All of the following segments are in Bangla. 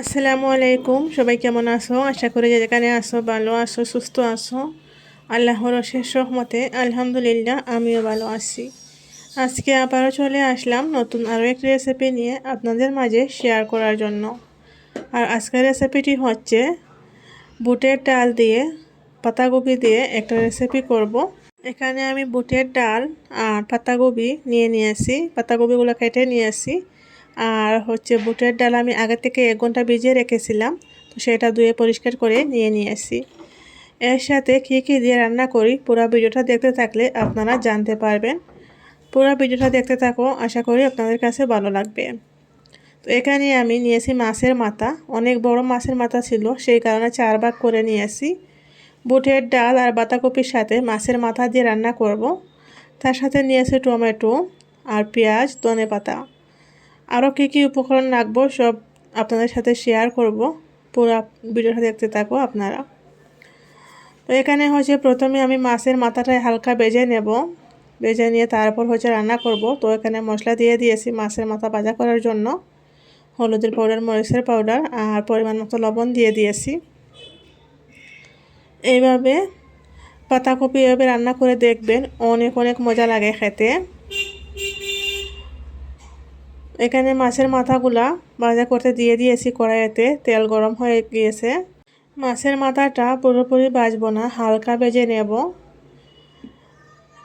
আসসালামু আলাইকুম, সবাই কেমন আছো? আশা করি যে যেখানে আসো ভালো আছো, সুস্থ আছো। আল্লাহর অশেষ রহমতে, আলহামদুলিল্লাহ, আমিও ভালো আছি। আজকে আবারও চলে আসলাম নতুন আরও একটি রেসিপি নিয়ে আপনাদের মাঝে শেয়ার করার জন্য। আর আজকের রেসিপিটি হচ্ছে বুটের ডাল দিয়ে, পাতাকপি দিয়ে একটা রেসিপি করব। এখানে আমি বুটের ডাল আর পাতাকপি নিয়ে নিয়েছি, পাতাকপিগুলো কেটে নিয়েছি। আর হচ্ছে বুটের ডাল আমি আগে থেকে এক ঘণ্টা ভিজিয়ে রেখেছিলাম, তো সেটা ধুয়ে পরিষ্কার করে নিয়ে নিয়ে আসি। এর সাথে কী কী দিয়ে রান্না করি পুরো ভিডিওটা দেখতে থাকলে আপনারা জানতে পারবেন। পুরো ভিডিওটা দেখতে থাকো, আশা করি আপনাদের কাছে ভালো লাগবে। তো এখানে আমি নিয়েছি মাছের মাথা, অনেক বড় মাছের মাথা ছিল, সেই কারণে চার ভাগ করে নিয়েছি বুটের ডাল আর বাঁধাকপির সাথে মাছের মাথা দিয়ে রান্না করব। তার সাথে নিয়েছি টমেটো আর পেঁয়াজ ধনে পাতা আরও কী কী উপকরণ রাখব সব আপনাদের সাথে শেয়ার করব। পুরো ভিডিওটা দেখতে থাকো আপনারা। তো এখানে হচ্ছে প্রথমে আমি মাছের মাথাটায় হালকা বেজে নেব। বেজে নিয়ে তারপর হচ্ছে রান্না করব। তো এখানে মশলা দিয়ে দিয়েছি মাছের মাথা ভাজা করার জন্য। হলুদের পাউডার মরিচের পাউডার আর পরিমাণ মতো লবণ দিয়ে দিয়েছি। এইভাবে পাতাকপি এভাবে রান্না করে দেখবেন অনেক অনেক মজা লাগে খেতে। এখানে মাছের মাথাগুলা ভাজা করতে দিয়ে দিয়েছি কড়াইতে, তেল গরম হয়ে গিয়েছে। মাছের মাথাটা পুরোপুরি বাজবো না, হালকা বেজে নেব।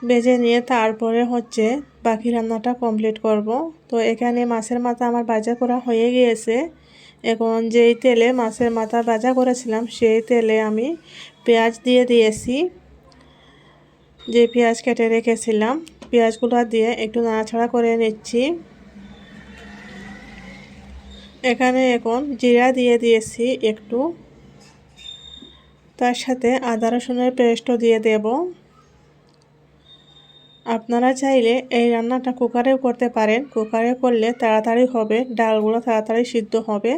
বেজে নিয়ে তারপরে হচ্ছে বাকি রান্নাটা কমপ্লিট করব। তো এখানে মাছের মাথা আমার ভাজা করা হয়ে গিয়েছে। এখন যেই তেলে মাছের মাথা ভাজা করেছিলাম, সেই তেলে আমি পেঁয়াজ দিয়ে দিয়েছি। যে পেঁয়াজ কেটে রেখেছিলাম, পেঁয়াজগুলো দিয়ে একটু নাড়াছাড়া করে নিচ্ছি। এখানে এখন জিরা দিয়ে দিয়েছি একটু। তার সাথে আদা রসুনের পেস্টও দিয়ে দেব। আপনারা চাইলে এই রান্নাটা কুকারেও করতে পারেন। কুকারে করলে তাড়াতাড়ি হবে, ডালগুলো তাড়াতাড়ি সিদ্ধ হবে।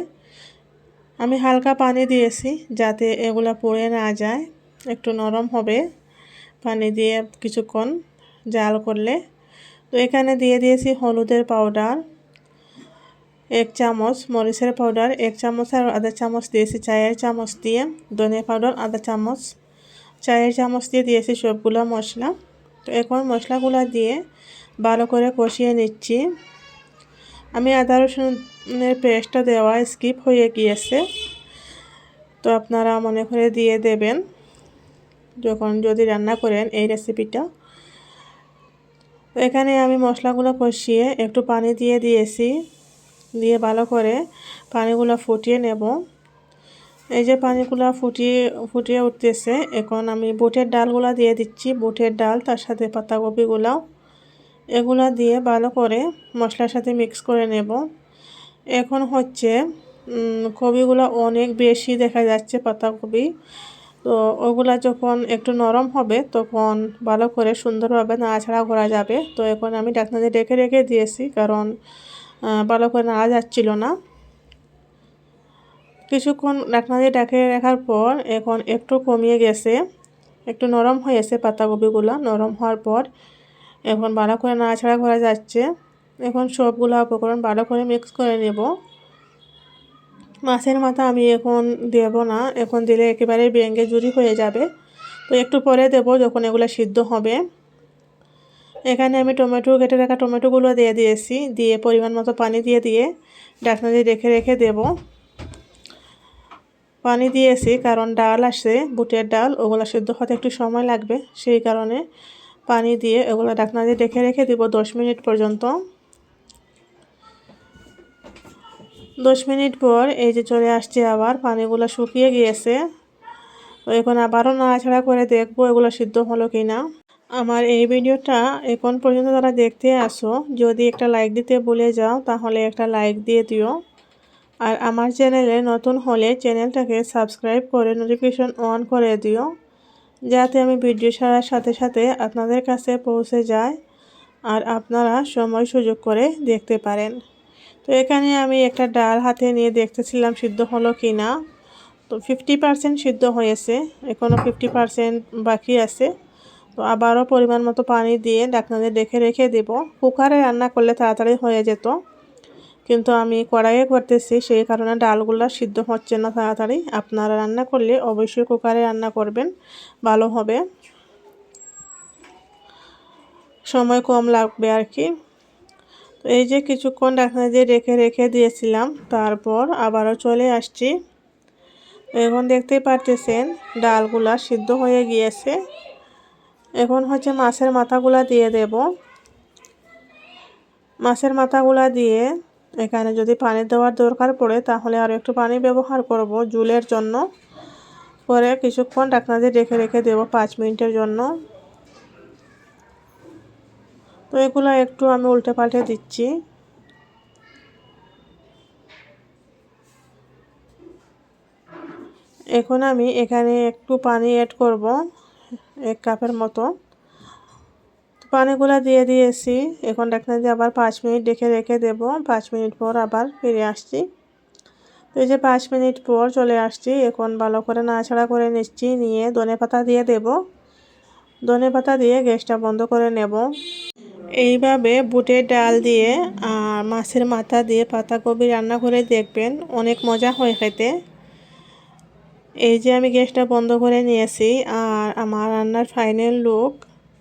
আমি হালকা পানি দিয়েছি যাতে এগুলো পড়ে না যায়, একটু নরম হবে। পানি দিয়ে কিছুক্ষণ জাল করলে। তো এখানে দিয়ে দিয়েছি হলুদের পাউডার। এক চামচ মরিচের পাউডার এক চামচ আর আধা চামচ দিয়েছি চায়ের চামচ দিয়ে। ধনিয়া পাউডার আধা চামচ চায়ের চামচ দিয়ে দিয়েছি সবগুলো মশলা। তো এখন মশলাগুলো দিয়ে ভালো করে কষিয়ে নিচ্ছি। আমি আদা রসুনের পেস্টটা দেওয়া স্কিপ হয়ে গিয়েছে। তো আপনারা মনে করে দিয়ে দেবেন। যখন যদি রান্না করেন এই রেসিপিটা এখানে আমি মশলাগুলো কষিয়ে একটু পানি দিয়ে দিয়েছি। দিয়ে ভালো করে পানিগুলো ফুটিয়ে নেব। এই যে পানিগুলো ফুটিয়ে ফুটিয়ে উঠতেছে, এখন আমি বুটের ডালগুলো দিয়ে দিচ্ছি। বুটের ডাল, তার সাথে পাতাকপিগুলাও এগুলো দিয়ে ভালো করে মশলার সাথে মিক্স করে নেব। এখন হচ্ছে কবিগুলো অনেক বেশি দেখা যাচ্ছে, পাতাকপি। তো ওগুলা যখন একটু নরম হবে, তখন ভালো করে সুন্দরভাবে নাড়াছাড়া করা যাবে। তো এখন আমি ডাকনাতে ডেকে রেখে দিয়েছি, কারণ ভালো করে নাড়া যাচ্ছিল না। কিছুক্ষণ ডাকনা দিয়ে ডাকে রাখার পর এখন একটু কমিয়ে গেছে, একটু নরম হয়ে হয়েছে পাতাকপিগুলো। নরম হওয়ার পর এখন ভালো করে নাড়াছাড়া করা যাচ্ছে। এখন সবগুলো উপকরণ ভালো করে মিক্স করে নেব। মাছের মাথা আমি এখন দেব না, এখন দিলে একেবারে ব্যাঙ্গে জুড়ি হয়ে যাবে। তো একটু পরে দেব যখন এগুলো সিদ্ধ হবে। এখানে আমি টমেটো কেটে রাখা টমেটোগুলো দিয়ে দিয়েছি। দিয়ে পরিমাণ মতো পানি দিয়ে দিয়ে ডাকনা দিয়ে রেখে রেখে দেব। পানি দিয়েছি কারণ ডাল আসে, বুটের ডাল, ওগুলো সিদ্ধ হতে একটু সময় লাগবে। সেই কারণে পানি দিয়ে ওগুলো ডাকনা দিয়ে রেখে রেখে দিব দশ মিনিট পর্যন্ত। দশ মিনিট পর এই যে চলে আসছে আবার, পানিগুলো শুকিয়ে গিয়েছে। তো এখন আবারও নাড়াছাড়া করে দেখব এগুলো সিদ্ধ হলো কি না আমার এই ভিডিওটা এখন পর্যন্ত তারা দেখতে আসো, যদি একটা লাইক দিতে ভুলে যাও, তাহলে একটা লাইক দিয়ে দিও। আর আমার চ্যানেলে নতুন হলে চ্যানেলটাকে সাবস্ক্রাইব করে নোটিফিকেশন অন করে দিও, যাতে আমি ভিডিও ছাড়ার সাথে সাথে আপনাদের কাছে পৌঁছে যায় আর আপনারা সময় সুযোগ করে দেখতে পারেন। তো এখানে আমি একটা ডাল হাতে নিয়ে দেখতেছিলাম সিদ্ধ হলো কি না তো ফিফটি পারসেন্ট সিদ্ধ হয়েছে এখনও ফিফটি পারসেন্ট বাকি আছে। তো আবারও পরিমাণ মতো পানি দিয়ে ডাকনা দিয়ে রেখে রেখে দেব। কুকারে রান্না করলে তাড়াতাড়ি হয়ে যেত। কিন্তু আমি কড়াইয়ে করতেছি, সেই কারণে ডালগুলো সিদ্ধ হচ্ছে না তাড়াতাড়ি। আপনারা রান্না করলে অবশ্যই কুকারে রান্না করবেন, ভালো হবে। সময় কম লাগবে আর কি। তো এই যে কিছুক্ষণ ঢাকনা দিয়ে রেখে রেখে দিয়েছিলাম, তারপর আবারও চলে আসছি। এখন দেখতেই পারতেছেন, ডালগুলা সিদ্ধ হয়ে গিয়েছে। এখন হচ্ছে মাছের মাথাগুলা দিয়ে দেব। মাছের মাথাগুলা দিয়ে এখানে যদি পানি দেওয়ার দরকার পড়ে তাহলে আর একটু পানি ব্যবহার করব জুলের জন্য। পরে কিছুক্ষণ ঢাকনা দিয়ে রেখে রেখে দেব পাঁচ মিনিটের জন্য। তো এগুলো একটু আমি উল্টে পাল্টে দিচ্ছি। এখন আমি এখানে একটু পানি অ্যাড করব। এক কাপের মতো। পানিগুলো দিয়ে দিয়েছি। এখন ঢাকনা দিয়ে আবার পাঁচ মিনিট রেখে রেখে দেব। পাঁচ মিনিট পর আবার ফিরে আসছি। তো এই যে পাঁচ মিনিট পর চলে আসছি। এখন ভালো করে নাড়াচাড়া করে নিচ্ছি। নিয়ে ধনে পাতা দিয়ে দেব। ধনে পাতা দিয়ে গ্যাসটা বন্ধ করে নেব। এইভাবে বুটের ডাল দিয়ে আর মাছের মাথা দিয়ে পাতাকপি রান্না করে দেখবেন অনেক মজা হয় খেতে। এই যে আমি গ্যাসটা বন্ধ করে নিয়েছি। আমার রান্নার ফাইনাল লুক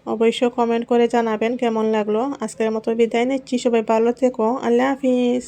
অবশ্য কমেন্ট করে জানাবেন কেমন লাগল। আজকের মতো বিদায় নিচ্ছি, সবাই ভালো থেকো, আল্লাহ হাফিজ।